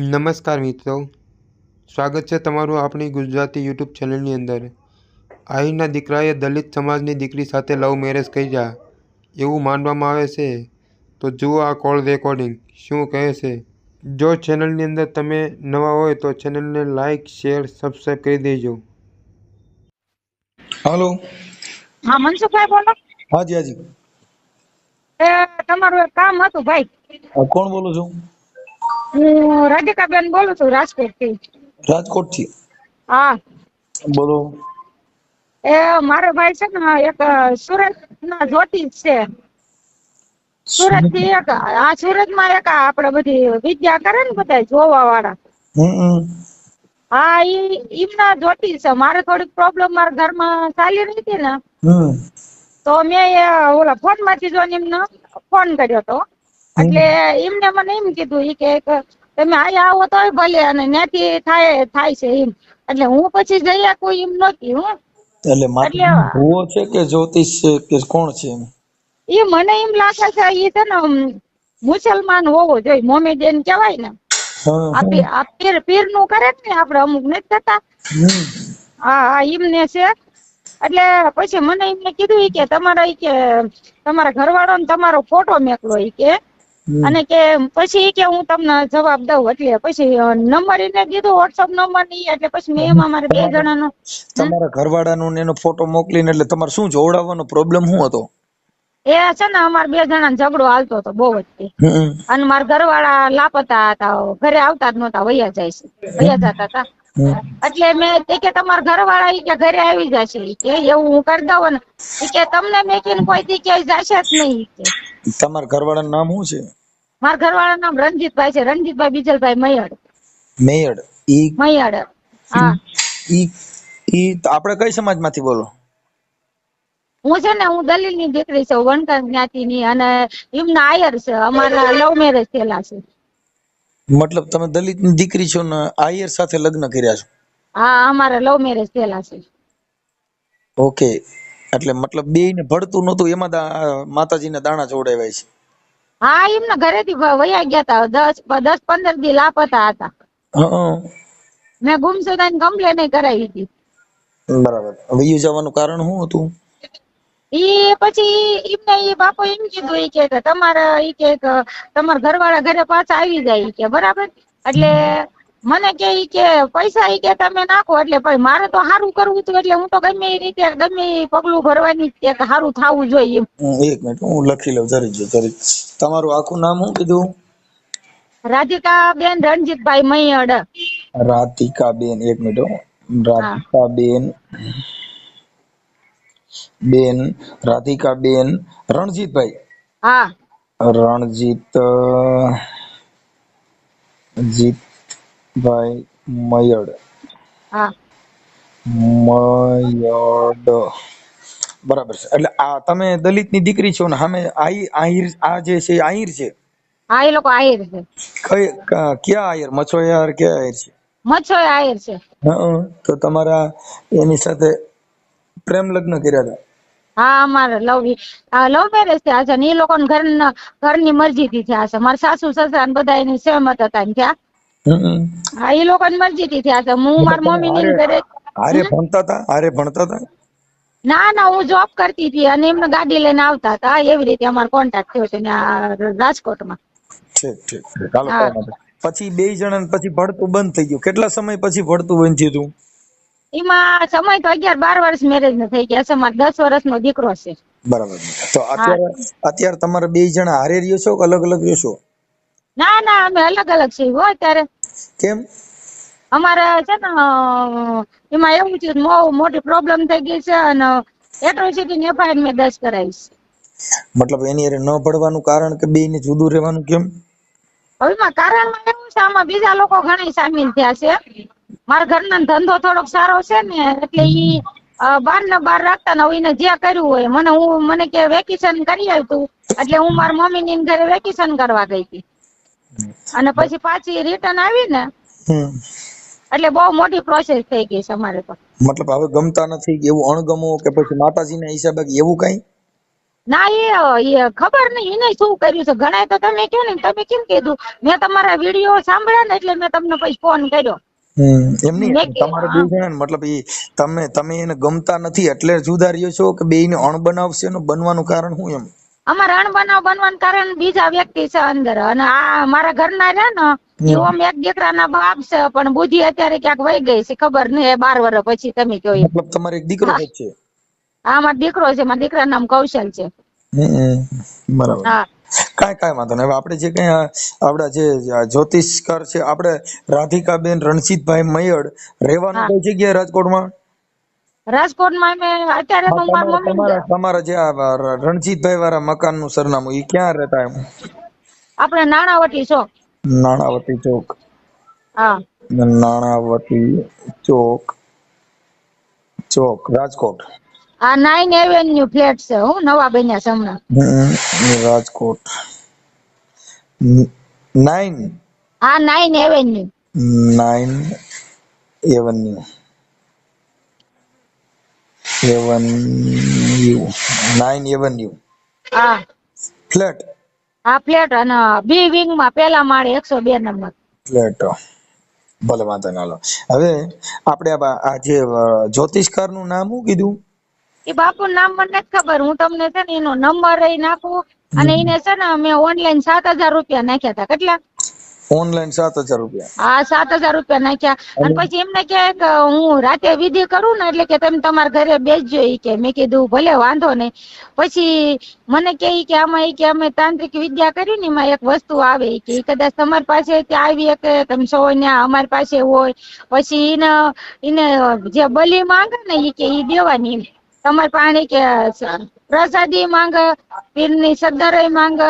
નમસ્કાર મિત્રો. સ્વાગત છે તમારું આપણી ગુજરાતી યુટ્યુબ ચેનલની અંદર. આહીરના દીકરાએ દલિત સમાજની દીકરી સાથે લવ મેરેજ કર્યા. એવું માનવામાં આવે છે? તો જુઓ આ કોલ રેકોર્ડિંગ. શું કહે છે? જો ચેનલની અંદર તમે નવા હોય તો ચેનલને લાઇક શેર સબસ્ક્રાઈબ કરી દેજો. હલો. હા મનસુખભાઈ બોલો. હાજી હાજી. એ તમારું એક કામ હતું ભાઈ. કોણ બોલો છો? હું રાધિકાબેન બોલું છું રાજકોટથી રાજકોટથી હા. બોલો. એ મારો ભાઈ છે ને એક સુરત ના જ્યોતિષ છે. સુરતથી એક આ સુરતમાં એક આ આપણે બધી વિદ્યા કરે ને બધા જોવા વાળા. હા ઈ એમના જ્યોતિષ છે. મારે થોડીક પ્રોબ્લેમ મારા ઘરમાં ચાલી રહી હતી ને તો મેં ઓલા ફોનમાંથી જોઈને એમને ફોન કર્યો તો એટલે એમને મને એમ કીધું કે તમે અહીંયા આવો તો ભલે અને ત્યાંથી થાય થાય છે એમ. એટલે હું પછી જઈ કોઈ એમ નહોતી હું. એટલે ભૂવો છે કે જ્યોતિષ છે કે કોણ છે એ મને એમ લાગે છે એ છે ને મુસલમાન હોવો જોઈએ મોમેડિયન કહેવાય ને. આપી આ પીર પીરનું કરે ને આપણે અમુક નથી થતા. હા એમને છે. એટલે પછી મને એમને કીધું કે તમારા ઈ કે તમારા ઘરવાળો ને તમારો ફોટો મેકલો કે. અને કે પછી કે હું તમને જવાબ દઉં એટલે પછી નંબર એને કીધું વોટ્સઅપ નંબરની એટલે પછી મેં એમાં મારે બે જણાનો તમારા ઘરવાળાનો એનો ફોટો મોકલીને એટલે તમારે શું જોડાવાનો પ્રોબ્લેમ શું હતો? એ છે ને અમારે બે જણા ઝઘડો હાલતો હતો બહુ જ અને મારા ઘરવાળા લાપતા હતા ઘરે આવતા જ નહોતા વયા જાય છે વયા જતા હતા. એટલે મેં તે કે તમારા ઘરવાળા કે ઘરે આવી જશે કે એવું હું કરી દઉં ને કે તમને મેં કીધું કોઈ દી ક્યાંય જશે જ નહીં તમારા ઘરવાળાનું નામ શું છે? મારા ઘરવાળા નામ રણજીતભાઈ છે. રણજીતભાઈ બીજલભાઈ મૈયડ. મેયડ. ઈ મૈયડ. હા. ઈ ઈ આપણે કઈ સમાજમાંથી બોલો? હું છે ને હું દલીલની દીકરી છું વણકર જ્ઞાતિ ની અને એમના આયર છે. અમારા લવ મેરેજ થયેલા છે. મતલબ તમે દલિતની દીકરી છો ને આયર સાથે લગ્ન કર્યા છો? હા અમારા લવ મેરેજ થયેલા છે. ઓકે. એટલે મતલબ બે ને ભળતું નતું એમાં માતાજી માતાજીના દાણા જોડાવ્યા છે. હા એમના ઘરેથી થી વયા ગયા હતા દસ દસ પંદર દી લાપતા હતા. મેં ગુમસુદાની કમ્પ્લેન કરાવી હતી. બરાબર. વયું જવાનું કારણ શું હતું? એ પછી એમને એ બાપો એમ કીધું એ કે તમારા કે કે તમારા ઘરવાળા ઘરે પાછા આવી જાય. કે બરાબર. એટલે મને કે ઈ કે પૈસા ઈ કે તમે નાખો એટલે ભાઈ મારે તો સારું કરવું હતું એટલે હું તો ગમે એ રીતે ગમે એ પગલું ભરવાની જ કે સારું થવું જોઈએ એક મિનિટ હું લખી લઉં જરી જો જરી. તમારું આખું નામ શું કીધું? રાધિકા બેન રણજીતભાઈ મૈયડ. રાધિકા બેન એક મિનિટ રાધિકા બેન બેન રાધિકા બેન રણજીતભાઈ. હા. રણજીત અ, જીતભાઈ Mayad. હા. મયડ. બરાબર છે. એટલે આ તમે દલિતની દીકરી છો ને સામે આઈ આહિર આ જે છે એ આહિર છે? હા એ લોકો આહિર છે. કઈ ક- ક્યાં આહિર? મછોયાર ક્યાં આહિર છે? મચ્છો આહિર છે. હં, તો તમારા એની સાથે પ્રેમ લગ્ન કર્યા હતા? હા અમારે લવ લવ મેરેજ થયા છે ને એ લોકો ઘરના ઘરની મરજી થી થયા છે. મારા સાસુ સસરા ને બધા એની સહેમત હતા ને થયા. હા એ લોકો મરજી થી થયા છે હું મારી મમ્મી ની ઘરે હારે ભણતા હતા? હારે ભણતા હતા? ના ના હું જોબ કરતી હતી અને એમને ગાડી લઈને આવતા હતા. એવી રીતે અમારો કોન્ટેક્ટ થયો છે ને રાજકોટમાં. ઠીક ઠીક નહીં. પછી બે જણા પછી ભણતું બંધ થઈ ગયું. કેટલા સમય પછી ભણતું બંધ થયું તું? એમાં સમય તો અગિયાર બાર વર્ષ મેરેજ ને થઈ ગયા છે. મારે દસ વર્ષનો દીકરો છે. બરાબર. તો અત્યારે અત્યારે તમારે બે જણા હારે રહ્યો છો કે અલગ અલગ રહ્યો છો? ના ના અમે અલગ અલગ છીએ હો અત્યારે. કેમ? અમારે છે ને એમાં એવું છે મોટી પ્રોબ્લેમ થઈ ગઈ છે અને એટ્રોસિટી એફઆઈઆર મેં દસ કરાવી છે. મતલબ એની અરે ન પડવાનું કારણ કે બે ને જુદું રહેવાનું કેમ? હવે એમાં કારણ એવું છે આમાં બીજા લોકો ઘણા સામેલ થયા છે. મારા ઘરનો ધંધો થોડોક સારો છે ને એટલે ઈ બાર ને બાર રાખતા ને એને જે કર્યું હોય મને હું મને કે વેકેશન કરી આવ્યું એટલે હું મારા મમ્મી ની ઘરે વેકેશન કરવા ગઈ હતી. અને પછી પાછી રિટર્ન આવી ને એટલે બહુ મોટી પ્રોસેસ થઈ ગઈ છે અમારે તો. મતલબ હવે ગમતા નથી એવું અણગમો કે પછી માતાજીના હિસાબે એવું કઈ? ના એ ખબર નહીં. એને શું કર્યું છે? ઘણા તો તમે કહો ને તમે કેમ કીધું? મેં તમારા વીડિયો સાંભળ્યા ને એટલે મેં તમને પછી ફોન કર્યો. એમ નહીં. તમારે બે જણા મતલબ એ તમે તમે એને ગમતા નથી એટલે જુદા રહ્યો છો કે બેયને અણ બનાવશે એનું બનવાનું કારણ શું એમ? અમારે અણબનાવ બનવાનું કારણ બીજા વ્યક્તિ છે અંદર. અને આ મારા ઘરના રહ્યા ને એ ઓમ એક દીકરાના બાપ છે પણ બુદ્ધિ અત્યારે ક્યાંક વહી ગઈ છે ખબર નહીં બાર વર્ષ પછી તમે કહો મતલબ તમારે એક દીકરો છે? આ મારો દીકરો છે મારા દીકરાનું નામ કૌશલ છે. બરાબર. હા. કાંઈ કાંઈ વાંધો નહીં. હવે આપણે જે કંઈ આપણા જે જ્યોતિષકાર છે આપણે રાધિકાબેન રણજીતભાઈ મયડ રહેવાનું હા. કઈ જગ્યાએ રાજકોટમાં? રાજકોટમાં મેં અત્યારે તો મારા મમ્મી તમારા તમારા જે રણજીતભાઈ વાળા મકાનનું સરનામું એ ક્યાં રહેતા એમ? આપણે નાણાવટી ચોક. હા. નાણાવટી ચોક. ચોક રાજકોટ. આ નાઇન એવેન્યુ ફ્લેટ છે હું નવા બન્યા છે હમણાં રાજકોટ નાઇન હા nine avenue. Nine avenue. Avenue nine avenue હા. ફ્લેટ આ ફ્લેટ અને બી વિંગમાં પેલા માળે એકસો બે નંબર. ફ્લેટ ભલે વાંધો ના લો. હવે આપણે આ જે જ્યોતિષકારનું નામ શું કીધું? એ બાપુ નામ મને નથી ખબર. હું તમને છે ને એનો નંબર એ નાખું. અને એને છે ને મેં ઓનલાઈન સાત હજાર રૂપિયા નાખ્યા હતા. કેટલા? ઓનલાઈન સાત હજાર રૂપિયા. હા સાત હજાર રૂપિયા નાખ્યા. અને પછી એમને કે હું રાતે વિધિ કરું ને એટલે કે તમે તમારા ઘરે બેસજો ઈ કે. મેં કીધું ભલે વાંધો નહીં. પછી મને કે ઈ કે આમાં ઈ કે અમે તાંત્રિક વિદ્યા કરી ને એમાં એક વસ્તુ આવે. ઈ કે કદાચ તમારી પાસે ત્યાં આવી કે તમે સૌ ત્યાં અમારી પાસે હોય. પછી એને એને જે બલી માંગે ને ઈ કે ઈ દેવાની. તમારે પાણી કે પ્રસાદી માંગે પીરની સદ્દરય માંગે.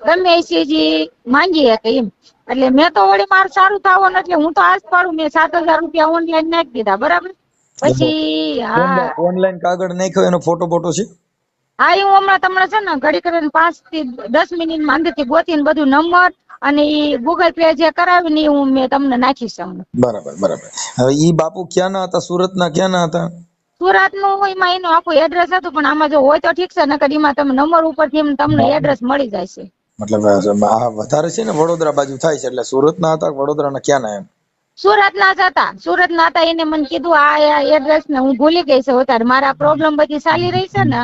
ગમે છે જે માંગી શકે એમ. એટલે મેં તો વળી મારે સારું થવાનું એટલે હું તો આજ પાડું મેં સાત હજાર રૂપિયા ઓનલાઈન નાખી દીધા બરાબર? પછી હા. ઓનલાઈન કાગળ નાખ્યો એનો ફોટો ફોટો છે? હા હું હમણાં તમને છે ને ઘડી કરીને પાંચથી દસ મિનિટમાં અંદર અંદરથી ગોતીને બધું નંબર અને એ ગૂગલ પે જે કરાવીને ઈ હું મેં તમને નાખીશ હમણાં. બરાબર બરાબર. હવે ઈ બાપુ ક્યાંના હતા? સુરતના ક્યાંના હતા? સુરતનું એમાં એનું આખું એડ્રેસ હતું પણ આમાં જો હોય તો ઠીક છે નકર એમાં તમે નંબર ઉપરથી થી તમને એડ્રેસ મળી જાય છે. મતલબ આ વધારે છે ને વડોદરા બાજુ થાય છે એટલે સુરતના હતા વડોદરા ના ક્યાં ના એમ? સુરત ના જ હતા. સુરત ના હતા એને મને કીધું આ એડ્રેસ ને હું ભૂલી ગઈ છે અત્યારે. મારા પ્રોબ્લેમ બધી ચાલી રહી છે ને.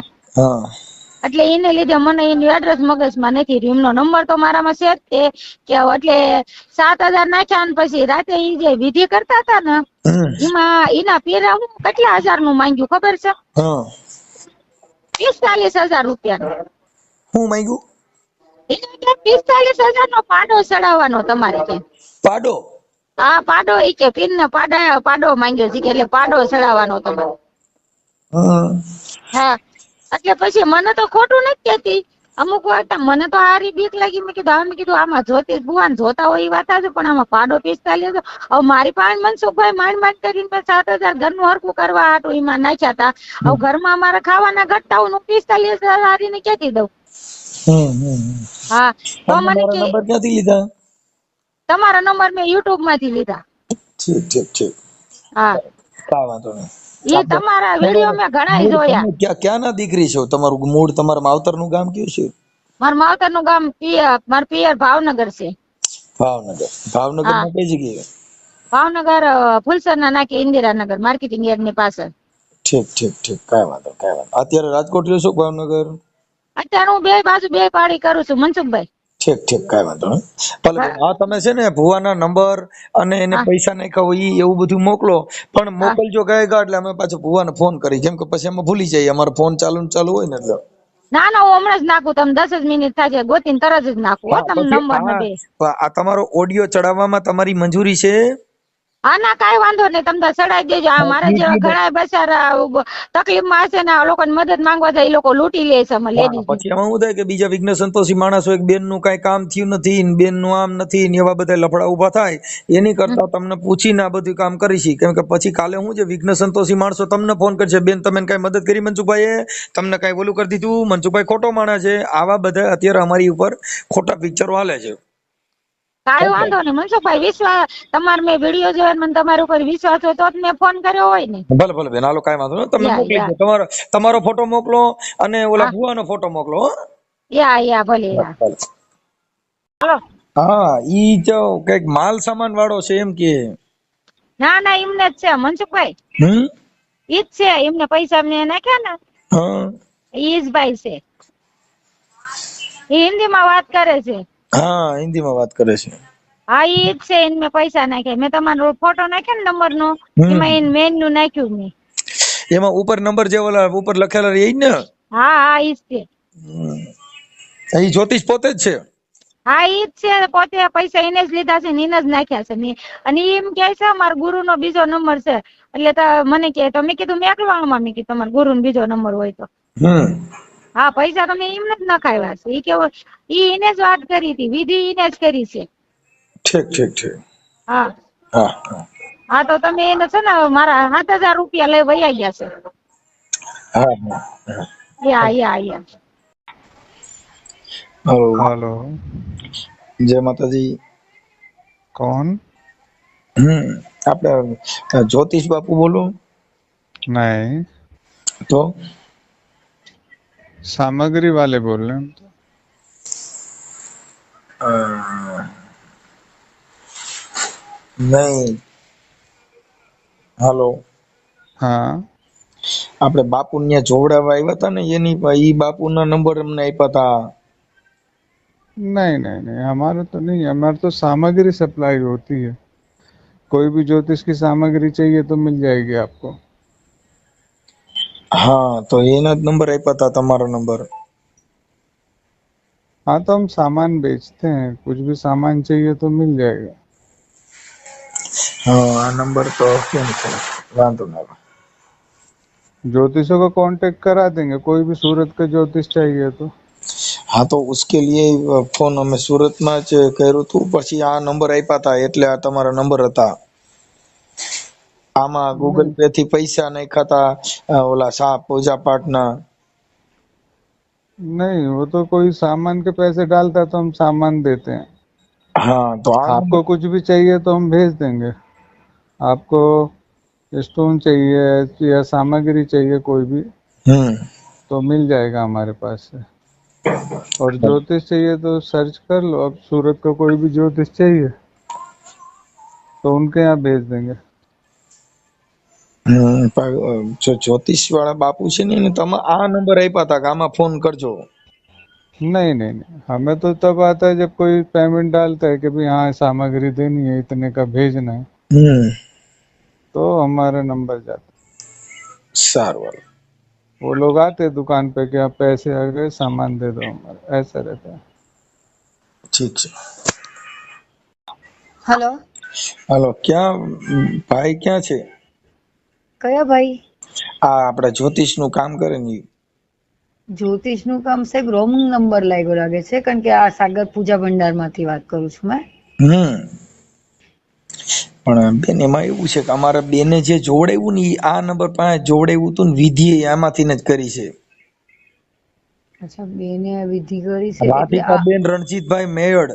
એટલે એને લીધે મને એનું એડ્રેસ મગજમાં નથી રહ્યું. એમનો નંબર તો મારામાં છે જ તે કે એટલે સાત હજાર નાખ્યા ને પછી રાતે એ જે વિધિ કરતા હતા ને એમાં એના પેરા હું કેટલા હજારનું માંગ્યું ખબર છે? પિસ્તાલીસ હજાર રૂપિયા હું માંગ્યું? પિસ્તાલીસ હજાર નો પાડો ચડાવવાનો તમારે કે. પાડો? હા પાડો ઈ કે પીર ને પાડા પાડો માંગ્યો છે કે એટલે પાડો ચડાવવાનો તમારે. હા. એટલે પછી મને તો ખોટું નથી કેતી અમુક વાર મને તો હારી બીક લાગી. મેં કીધું આમ કીધું આમાં જોતી ભુવાન જોતા હોય એ વાત છે પણ આમાં પાડો પિસ્તાલીસ. હવે મારી પાસે મનસુખભાઈ માંડ માંડ કરીને સાત હજાર ઘરનું હરકું કરવા હાટું એમાં નાખ્યા હતા હવે ઘરમાં અમારે ખાવાના ઘટતા હું પિસ્તાલીસ હજાર હારીને કેતી દઉં. હા તો મને કે નંબર ક્યાંથી લીધા? તમારો નંબર મેં યુટ્યુબમાંથી લીધા. ઠીક ઠીક ઠીક. હા. કાંઈ વાંધો નહીં. એ તમારા વીડિયો મેં ઘણા જોયા. ક્યાં ક્યાંના દીકરી છો? તમારું મૂળ તમારા માવતરનું ગામ કયું છે? મારા માવતરનું ગામ પિયર મારું પિયર ભાવનગર છે. ભાવનગર. ભાવનગરમાં કઈ જગ્યાએ? ભાવનગર ફુલસર ફુલસરના નાકે ઇન્દિરાનગર માર્કેટિંગ યાર્ડની પાછળ. ઠીક ઠીક ઠીક. કાંઈ વાંધો કાંઈ વાંધો અત્યારે રાજકોટ રહ્યો છો ભાવનગર? અત્યારે હું બે બાજુ બે પાડી કરું છું મનસુખભાઈ. ઠીક ઠીક કઈ વાંધો નહીં. ભલે આ તમે છે ને ભુવાના નંબર અને એને પૈસા નાખ્યા હોય ઈ એવું બધું મોકલો. પણ મોકલજો ગયેગા એટલે અમે પાછો ભુવાને ફોન કરી. કેમ કે પછી અમે ભૂલી જઈએ અમારો ફોન ચાલુ ને ચાલુ હોય ને એટલે. ના ના હું હમણાં જ નાખું તમે દસ જ મિનિટ થાય ગોતીને તરત જ નાખું હો તમે નંબર આ તમારો ઓડિયો ચડાવવામાં તમારી મંજૂરી છે? હા ના કાંઈ વાંધો નહીં તમે ચડાઈ દેજો. આ મારા જેવા ઘણા બચારા તકલીફમાં હશે ને આ લોકોને મદદ માંગવા જાય એ લોકો લૂંટી લે છે અમે લેડી પછી એમાં શું થાય કે બીજા વિઘ્ન સંતોષી માણસો એક બેનનું કઈ કામ થયું નથી ને બેનનું આમ નથી ને એવા બધા લફડા ઊભા થાય એની કરતા તમને પૂછીને આ બધું કામ કરીશી કેમ કે પછી કાલે હું જે વિઘ્ન સંતોષી માણસો તમને ફોન કરશે બેન તમે કઈ મદદ કરી મનસુખભાઈએ? તમને કઈ ઓલું કરી દીધું? મનસુખભાઈ ખોટો માણસ છે. આવા બધા અત્યારે અમારી ઉપર ખોટા પિક્ચરો હાલે છે. કાંઈ વાંધો નહીં. મનસુખભાઈ વિશ્વાસ તમારે મેં વીડિયો જોયો મને તમારા ઉપર વિશ્વાસ હોય તો જ મેં ફોન કર્યો હોય ને. ભલે ભલે બેન હાલો કાંઈ વાંધો નહીં. તમે મોકલી દો તમારો તમારો ફોટો મોકલો અને ઓલા ભુવાનો ફોટો મોકલો યા યા ભલે યા. હાલો. હા ઈ જો કંઈક માલ સામાન વાળો છે એમ કે. ના ના એમને જ છે મનસુખભાઈ. હમ? ઈ જ છે એમને પૈસા મેં નાખ્યા ને. હા. ઈ જ ભાઈ છે. હિન્દી હિન્દીમાં વાત કરે છે. હા હિન્દીમાં વાત કરે છે. હા ઈ જ છે એને મેં પૈસા નાખ્યા. મેં તમારો ફોટો નાખ્યો ને નંબર નો. એમાં એને મેનનું નાખ્યું મેં. એમાં ઉપર નંબર જે ઓલા ઉપર લખેલા રહે ને? હા હા ઈ જ છે. એ જ્યોતિષ પોતે જ છે? હા ઈ જ છે પોતે પૈસા એને જ લીધા છે ને એને જ નાખ્યા છે મેં. અને એમ કે છે મારા ગુરુ નો બીજો નંબર છે. એટલે મને કે તો મેં કીધું મેં એકલવાણમાં મેં કીધું તમારા ગુરુ બીજો નંબર હોય તો. હમ. હા પૈસા તમે એમને જ નખાવ્યા છે. એ કેવો ઈ એને જ વાત કરી હતી. વિધિ એને જ કરી છે. ઠીક ઠીક ઠીક. હા. હા હા. તો તમે એને છે ને મારા સાત હજાર રૂપિયા લઈ વયા ગયા છે. હા યા યા યા. હલો. જય માતાજી. કોણ? હમ આપડે જ્યોતિષ બાપુ બોલો. નહીં. તો? सामग्री वाले बोल रहे हैं हम तो અ, નહીં હાલો हाँ આપણે બાપુ ત્યાં જોવડાવવા આવ્યા હતા ને એની પા- ઈ બાપુના નંબર અમને આપ્યા હતા नहीं नहीं नहीं हमारा तो नहीं है हमारे तो सामग्री सप्लाई होती है कोई भी ज्योतिष की सामग्री चाहिए तो मिल जाएगी आपको હા તો એના જ નંબર આપ્યા હતા તમારો નંબર हाँ तो हम सामान बेचते हैं कुछ भी सामान चाहिए तो मिल जाएगा હા આ નંબર તો કેમ છે વાંધો ના આવે. ज्योतिषों को कांटेक्ट करा देंगे कोई भी सूरत का ज्योतिष चाहिए तो હા તો ઉસકે લીએ ફોન અમે સુરતમાં જ કર્યું હતું પછી આ નંબર આપ્યા હતા એટલે આ તમારા નંબર હતા આમાં ગૂગલ પે થી પૈસા નાખ્યા હતા અ, ઓલા શાહ પૂજા પાઠના नहीं वो तो कोई सामान के पैसे डालता है तो हम सामान देते हैं હા તો આ आपको कुछ भी चाहिए तो हम भेज देंगे आपको स्टोन चाहिए या सामग्री चाहिए कोई भी હમ तो मिल जाएगा हमारे पास से और ज्योतिष चाहिए तो सर्च कर लो अब सूरत का कोई भी ज्योतिष चाहिए तो उनके यहाँ भेज देंगे હમ પણ, અ, જો જ્યોતિષ વાળા બાપુ છે ને એને તમે આ નંબર આપ્યા હતા કે આમાં ફોન કરજો नहीं नहीं नहीं हमें तो तब आता है जब कोई पेमेंट डालता है कि भाई हाँ सामग्री देनी है इतने का भेजना है હમ तो हमारा नंबर जाता સારું હાલો. है वो लोग आते हैं दुकान पे कि आप पैसे आ गए सामान दे दो हमारा ऐसा रहता है ઠીક છે હલો હાલો ક્યાં ભાઈ ક્યાં છે કયા ભાઈ? આ આપણા જ્યોતિષનું કામ કરે ને જ્યોતિષનું કામ સાહેબ રોંગ નંબર લાગ્યો લાગે છે કારણ કે આ સાગર પૂજા ભંડારમાંથી વાત કરું છું મેં. હમ. પણ બેન એમાં એવું છે કે અમારા બેને જે જોડેવું ને આ નંબર પાસે જોડેવું હતું ને વિધિ આમાંથી જ કરી છે. અચ્છા બેને વિધિ કરી છે રાધિકા બેન રણજીતભાઈ મેયડ.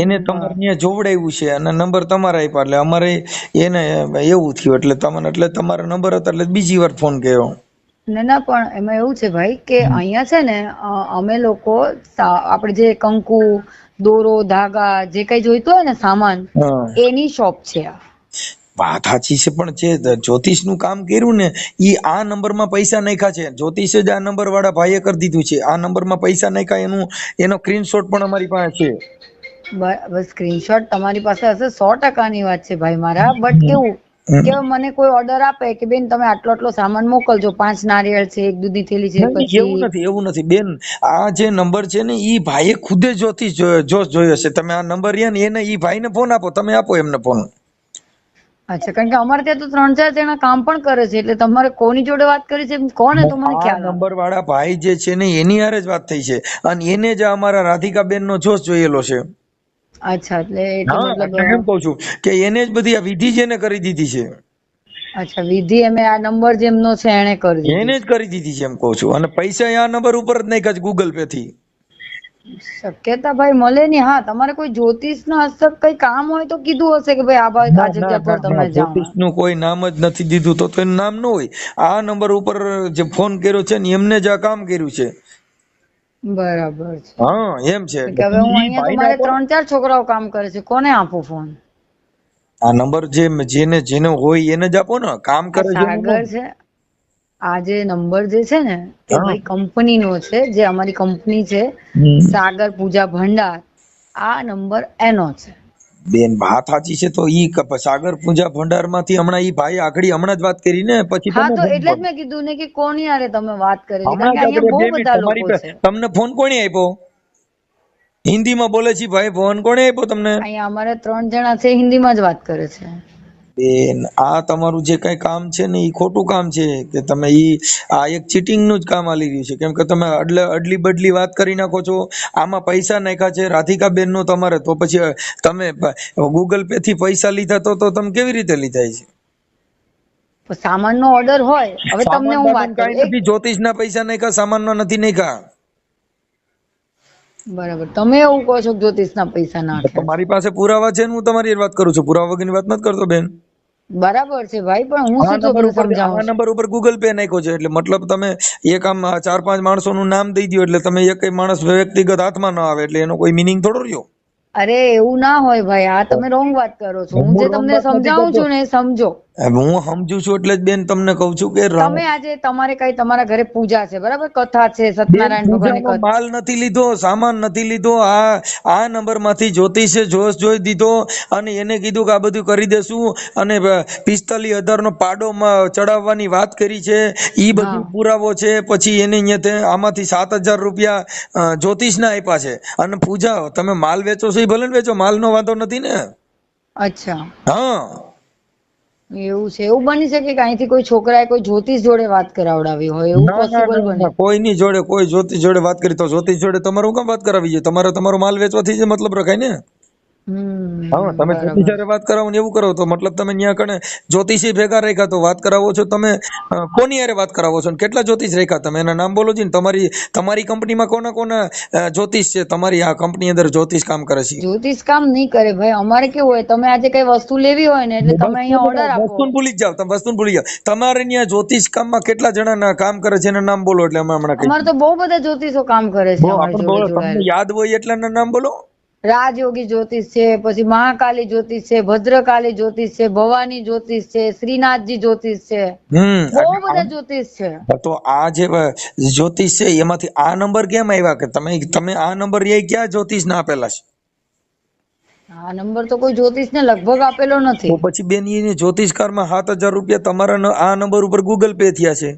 એને તમારે ત્યાં જોવડાવ્યું છે અને નંબર તમારા આપ્યા એટલે અમારે એને એવું થયું એટલે તમને એટલે તમારો નંબર હતો એટલે બીજી વાર ફોન કર્યો. ના ના પણ એમાં એવું છે ભાઈ કે અહીંયા છે ને અમે લોકો આપણે જે કંકુ દોરો ધાગા જે કઈ જોઈતું હોય ને સામાન એની શોપ છે આ. વાત સાચી છે પણ જે જ્યોતિષનું કામ કર્યું ને એ આ નંબરમાં પૈસા નાખ્યા છે. જ્યોતિષે જ આ નંબર વાળા ભાઈએ કરી દીધું છે. આ નંબરમાં પૈસા નાખ્યા એનું એનો સ્ક્રીનશોટ પણ અમારી પાસે છે. સ્ક્રીનશોટ તમારી પાસે હશે સો ટકાની વાત છે ભાઈ મારા બટ કેવું કે મને કોઈ ઓર્ડર આપે કે બેન તમે આટલો આટલો સામાન મોકલજો પાંચ નારિયેળ છે એક દૂધની થેલી છે એવું નથી એવું નથી. બેન આ જે નંબર છે ને ઈ ભાઈએ ખુદે જોતી જોશ જોયો છે તમે આ નંબર રહ્યા ને એને ઈ ભાઈને ફોન આપો તમે આપો એમને ફોન અચ્છા કારણ કે અમારે ત્યાં તો ત્રણ ચાર જણા કામ પણ કરે છે એટલે તમારે કોની જોડે વાત કરી છે કોને તો મને ખ્યાલ નંબર વાળા ભાઈ જે છે ને એની હારે જ વાત થઈ છે. અને એને જ અમારા રાધિકા બેન નો જોશ જોયેલો છે. અચ્છા એટલે એટલે હા એટલે મતલબ એમ કઉ છું કે એને જ બધી આ વિધિ છે કરી દીધી છે. અચ્છા વિધિ એમે આ નંબર જેમનો છે એને કરી દીધી. એને જ કરી દીધી છે એમ કઉ છું. અને પૈસા આ નંબર ઉપર જ નાખ્યા છે ગૂગલ પે થી. શક્યતા ભાઈ મળે નહીં. હા તમારે કોઈ જ્યોતિષ ના હસ્તક કઈ કામ હોય તો કીધું હશે કે ભાઈ આ ભાઈ આ જગ્યા પર તમે જાઓ જ્યોતિષનું કોઈ નામ જ નથી દીધું તો તો એનું નામ ન હોય. આ નંબર ઉપર જે ફોન કર્યો છે ને એમને જ આ કામ કર્યું છે. બરાબર છે. હા એમ છે. કે હવે હું અહીંયા તો મારે ત્રણ ચાર છોકરાઓ કામ કરે છે કોને આપું ફોન આ નંબર જે જેને જેને હોય એને જ આપો ને કામ કરે છે સાગર છે આ જે નંબર જે છે ને એ મારી કંપની નો છે જે અમારી કંપની છે સાગર પૂજા ભંડાર આ નંબર એનો છે. બેન વાત સાચી છે તો ઈ સાગર પૂજા ભંડારમાંથી હમણાં ઈ ભાઈ આગળી હમણાં જ વાત કરી ને પછી હા તો એટલે જ મેં કીધું ને કે કોની હારે તમે વાત કરી? કારણ કે અહીંયા બહુ બધા લોકો છે. તમને ફોન કોણે આપ્યો? હિન્દીમાં બોલે છે ભાઈ ફોન કોણે આપ્યો તમને? અહીંયા અમારે ત્રણ જણા છે હિન્દીમાં જ વાત કરે છે. બેન આ તમારું જે કઈ કામ છે ને એ ખોટું કામ છે કે તમે એ આ એક ચીટિંગનું જ કામ આલી રહ્યું છે. કેમ કે તમે અડલે અડલી બદલી વાત કરી નાખો છો આમાં પૈસા નાખ્યા છે રાધિકા બેનનું તમારે તો પછી તમે ગૂગલ પે થી પૈસા લીધા તો તો તમે કેવી રીતે લીધા છે સામાનનો ઓર્ડર હોય હવે તમને હું વાત કરું. જ્યોતિષ ના પૈસા નાખ્યા સામાન ના નથી નાખ્યા. બરાબર. તમે એવું કહો છો જ્યોતિષના પૈસા ના તમારી પાસે પુરાવા છે હું તમારી વાત કરું છું. પુરાવા વગરની વાત નથી કરતો બેન. બરાબર છે ભાઈ પણ હું શું નંબર ઉપર આ નંબર ઉપર ગૂગલ પે નાખ્યો છે. એટલે મતલબ તમે એક આમ ચાર પાંચ માણસોનું નામ દઈ દો એટલે તમે એક માણસ વ્યક્તિગત હાથમાં ન આવે એટલે એનો કોઈ મિનિંગ થોડો રહ્યો? અરે એવું ના હોય ભાઈ આ તમે રોંગ વાત કરો છો. હું જે તમને સમજાવું છું ને સમજો. હું સમજુ છું એટલે જ બેન તમને કહું છું કે તમે આજે તમારે કઈ તમારા ઘરે પૂજા છે બરાબર? કથા છે સત્યનારાયણ ભગવાનની કથા. માલ નથી લીધો સામાન નથી લીધો આ આ નંબરમાંથી જ્યોતિષે જોશ જોઈ દીધો અને એને કીધું કે આ બધું કરી દેશું અને પિસ્તાલીસ હજાર નો પાડો ચડાવવાની વાત કરી છે એ બધું પુરાવો છે પછી એને અહીંયા આમાંથી સાત હજાર રૂપિયા જ્યોતિષ જ્યોતિષના આપ્યા છે. અને પૂજા તમે માલ વેચો છો એ ભલે વેચો વેચો માલનો વાંધો નથી ને? અચ્છા. હા. એવું છે એવું બની શકે કે અહીંથી કોઈ છોકરાએ કોઈ જ્યોતિષ જોડે વાત કરાવડાવી હોય એવું પોસિબલ બને? કોઈની જોડે કોઈ જ્યોતિષ જોડે વાત કરી તો જ્યોતિષ જોડે તમારું કામ વાત કરાવી છે? તમારે તમારો માલ વેચવાથી જ મતલબ રખાય ને? હા તમે બરાબર. વાત કરાવો ને એવું કરો તો મતલબ તમે ત્યાં કણે જ્યોતિષી ભેગા રાખ્યા તો વાત કરાવો છો તમે કોની યારે વાત કરાવો છો ને? કેટલા જ્યોતિષ રાખ્યા તમે એના નામ બોલો છો ને તમારી તમારી કંપનીમાં કોના કોના જ્યોતિષ છે? તમારી આ કંપની અંદર જ્યોતિષ કામ કરે છે. જ્યોતિષ કામ નહીં કરે ભાઈ અમારે કેવું હોય તમે આજે કઈ વસ્તુ લેવી હોય ને એટલે તમે અહીંયા ઓર્ડર આપો. વસ્તુ ભૂલી જ જાઓ તમે વસ્તુ ભૂલી જાવ તમારે ત્યાં જ્યોતિષ કામમાં કેટલા જણા કામ કરે છે એના નામ બોલો એટલે અમે હમણાં અમારે તો બહુ બધા જ્યોતિષો કામ કરે છે યાદ હોય એટલાના નામ બોલો. રાજયોગી જ્યોતિષ છે પછી મહાકાલી જ્યોતિષ છે ભદ્રકાલી જ્યોતિષ છે ભવાની જ્યોતિષ છે શ્રીનાથજી જ્યોતિષ છે બહુ બધા જ્યોતિષ છે. તો આ જે જ્યોતિષ છે એમાંથી આ નંબર કેમ આવ્યા કે તમે તમે આ નંબર એ ક્યાં જ્યોતિષ ના આપેલા છે? આ નંબર તો કોઈ જ્યોતિષ ને લગભગ આપેલો નથી. પછી બેન એને જ્યોતિષકારમાં સાત હજાર રૂપિયા તમારા આ નંબર ઉપર ગૂગલ પે થયા છે.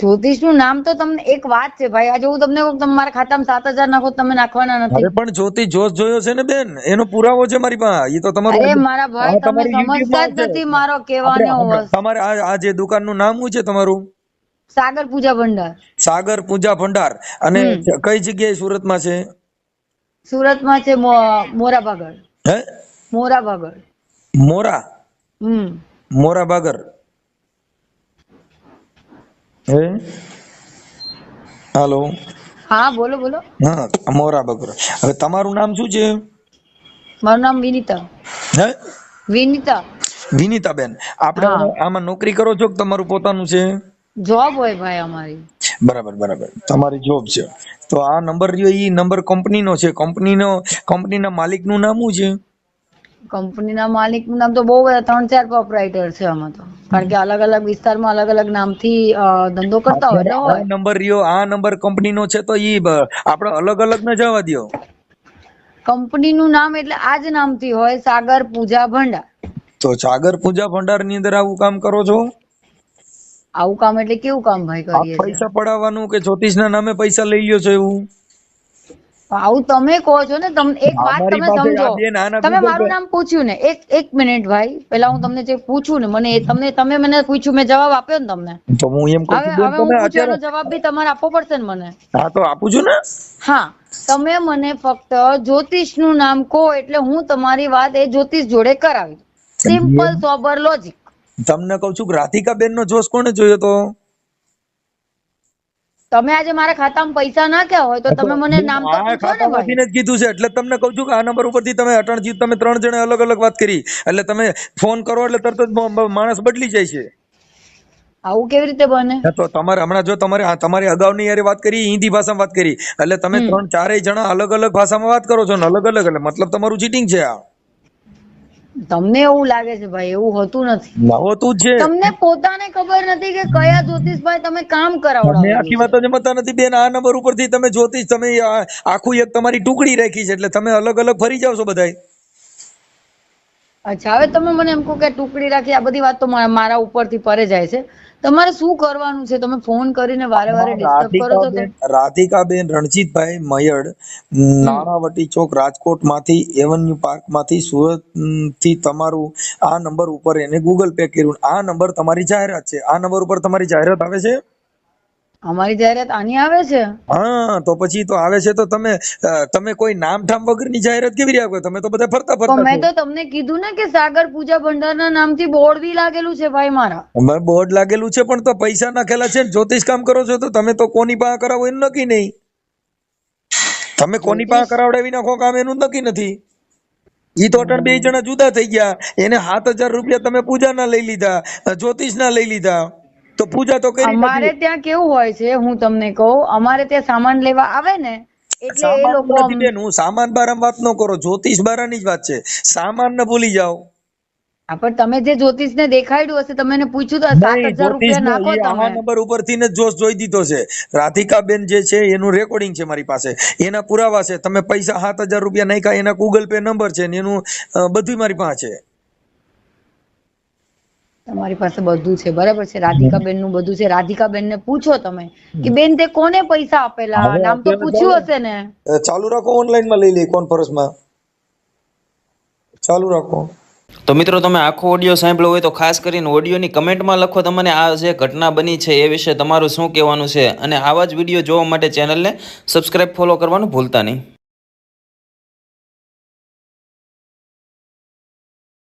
જ્યોતિષનું નામ તો તમને એક વાત છે ભાઈ. આજે હું તમને કહું કે તમે મારા ખાતામાં સાત હજાર નાખો તમે નાખવાના નથી. અરે પણ જ્યોતિષ જોશ જોયો છે ને બેન? એનો પુરાવો છે મારી પાસે. એ તો તમારું અરે મારા ભાઈ તમે સમજતા જ નથી મારો કહેવાનો તમારે આ જે દુકાનનું નામ શું છે તમારું? સાગર પૂજા ભંડાર. સાગર પૂજા ભંડાર. અને કઈ જગ્યાએ સુરતમાં છે? સુરતમાં છે મો- મોરા ભાગળ હે? મોરા ભાગળ મોરા? હમ. મોરા બાગર હે? હાલો. હા બોલો બોલો. હા મોરા બકરા હવે તમારું નામ શું છે? મારું નામ વિનીતા. હે? વિનીતા. બેન આપણે આમાં નોકરી કરો છો કે તમારું પોતાનું છે? જોબ હોય ભાઈ અમારી. બરાબર બરાબર. તમારી જોબ છે. તો આ નંબર જો ઈ નંબર કંપનીનો છે. કંપનીનો કંપનીના માલિકનું નામ શું છે? કંપનીના માલિકનું નામ તો બહુ બધા ત્રણ ચાર પ્રોપરાઇટર છે આમાં તો. કારણ કે અલગ અલગ વિસ્તારમાં અલગ અલગ નામથી ધંધો કરતા હોય આ નંબર રહ્યો આ નંબર કંપનીનો છે તો ઈ આપણે અલગ અલગ ન જવા દ્યો. કંપનીનું નામ એટલે આ જ નામથી હોય સાગર પૂજા ભંડાર. તો સાગર પૂજા ભંડારની અંદર આવું કામ કરો છો? આવું કામ એટલે કેવું કામ ભાઈ કરીએ પૈસા પડાવવાનું કે જ્યોતિષના નામે પૈસા લઈ લ્યો છો એવું? આવું તમે કહો છો ને તમને એક વાત તમે સમજો. તમે મારું નામ પૂછ્યું ને એક એક મિનિટ ભાઈ પેલા હું તમને જે પૂછું ને મને તમને તમે મને પૂછ્યું મેં જવાબ આપ્યો ને તમને. તો હું એમ કહું હવે હું જવાબ બી તમારે આપવો પડશે ને મને. હા તો આપું છું ને? હા તમે મને ફક્ત જ્યોતિષનું નામ કહો એટલે હું તમારી વાત એ જ્યોતિષ જોડે કરાવી સિમ્પલ સોબર લોજિક તમને કહું છું કે રાધિકા બેન નો જોશ કોને જોયો તો? તમે આજે મારા ખાતામાં પૈસા નાખ્યા હોય તો તમે મને નામ તો પૂછો ને ભાઈ. જ કીધું છે. એટલે તમને કહું છું કે આ નંબર ઉપરથી તમે અટણજી તમે ત્રણ જણે અલગ અલગ વાત કરી. એટલે તમે ફોન કરો એટલે તરત જ માણસ બદલી જાય છે. આવું કેવી રીતે બને? તો તમારે હમણાં જો તમારે તમારી અગાઉની યારે વાત કરી હિન્દી ભાષામાં વાત કરી. એટલે તમે ત્રણ ચારેય જણા અલગ અલગ ભાષામાં વાત કરો છો ને અલગ અલગ એટલે મતલબ તમારું ચીટિંગ છે આ. તમને એવું લાગે છે ભાઈ એવું હોતું નથી. લાવો છે. તમને પોતાને ખબર નથી કે કયા જ્યોતિષભાઈ તમે કામ મેં કરાવડાવો આખી વાત જ મતા નથી. બેન આ નંબર ઉપરથી તમે જ્યોતિષ તમે આખું એક તમારી ટુકડી રાખી છે એટલે તમે અલગ અલગ ફરી જાવ છો બધાય. અચ્છા હવે તમે મને એમ કહો કે ટુકડી રાખી આ બધી વાત તો મારા ઉપરથી પરે જાય છે. તમારે શું કરવાનું છે? તમે ફોન કરીને વારે વારે ડિસ્ટર્બ કરો છો રાધિકાબેન રાધિકાબેન રણજીતભાઈ મયડ નાણાવટી ચોક રાજકોટમાંથી એવન્યુ પાર્કમાંથી સુરતથી તમારું આ નંબર ઉપર એને ગૂગલ પે કર્યું. આ નંબર તમારી જાહેરાત છે. આ નંબર ઉપર તમારી જાહેરાત આવે છે? અમારી જાહેરાત આની આવે છે? હા તો પછી તો આવે છે તો તમે તમે કોઈ નામ ઠામ વગરની જાહેરાત કેવી રીતે તમે તો બધા ફરતા ફરતા મેં તો તમને કીધું ને કે સાગર પૂજા ભંડારના નામથી બોર્ડ બી લાગેલું છે ભાઈ મારા. બોર્ડ લાગેલું છે પણ તો પૈસા નાખેલા છે જ્યોતિષ કામ કરો છો તો તમે તો કોની પાસે કરાવો એનું નક્કી નહીં. તમે કોની પાસે કરાવડાવી નાખો કામ એનું નક્કી નથી. ઈ તો અટણ બે જણા જુદા થઈ ગયા. એને સાત હજાર રૂપિયા તમે પૂજાના લઈ લીધા જ્યોતિષના લઈ લીધા. તો પૂજા તો કરી અમારે ત્યાં કેવું હોય છે હું તમને કહું અમારે ત્યાં સામાન લેવા આવે ને એટલે એ લોકો હું સામાન બારામાં વાત ન કરો જ્યોતિષ બારાની જ વાત છે. સામાન ને ભૂલી જાઓ. પણ તમે જે જ્યોતિષ ને દેખાડ્યું હશે તમે એને પૂછ્યું તો સાત હજાર રૂપિયા નાખો તમે. નંબર ઉપરથી ને જોશ જોઈ દીધો છે. રાધિકાબેન જે છે એનું રેકોર્ડિંગ છે મારી પાસે. એના પુરાવા છે. તમે પૈસા સાત હજાર રૂપિયા નાખ્યા એના ગૂગલ પે નંબર છે ને એનું બધું મારી પાસે. છે તમારી પાસે બધું છે બરાબર છે? રાધિકાબેનનું બધું છે. રાધિકાબેન ને પૂછો તમે કે બેન તે કોને પૈસા આપેલા? નામ તો પૂછ્યું હશે ને. ચાલુ રાખો ઓનલાઈનમાં લઈ લઈ કોન્ફરન્સમાં ચાલુ રાખો. તો મિત્રો તમે આખો ઓડિયો સાંભળ્યો હોય તો ખાસ કરીને ઓડિયોની કમેન્ટમાં લખો તમને આ જે ઘટના બની છે એ વિશે તમારું શું કહેવાનું છે. અને આવા જ વીડિયો જોવા માટે ચેનલને સબસ્ક્રાઇબ ફોલો કરવાનું ભૂલતા નહીં.